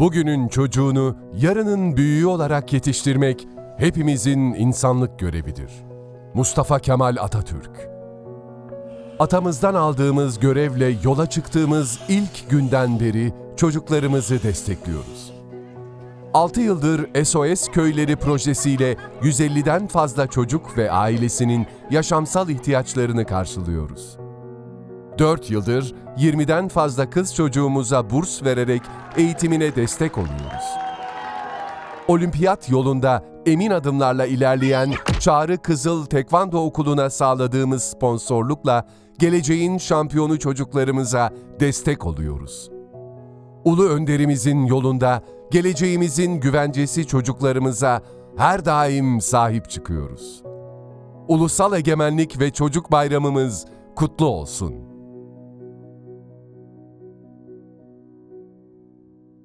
Bugünün çocuğunu yarının büyüğü olarak yetiştirmek hepimizin insanlık görevidir. Mustafa Kemal Atatürk Atamızdan aldığımız görevle yola çıktığımız ilk günden beri çocuklarımızı destekliyoruz. 6 yıldır SOS Köyleri projesiyle 150'den fazla çocuk ve ailesinin yaşamsal ihtiyaçlarını karşılıyoruz. 4 yıldır 20'den fazla kız çocuğumuza burs vererek eğitimine destek oluyoruz. Olimpiyat yolunda emin adımlarla ilerleyen Çağrı Kızıl Tekvando Okulu'na sağladığımız sponsorlukla geleceğin şampiyonu çocuklarımıza destek oluyoruz. Ulu önderimizin yolunda geleceğimizin güvencesi çocuklarımıza her daim sahip çıkıyoruz. Ulusal Egemenlik ve Çocuk Bayramımız kutlu olsun.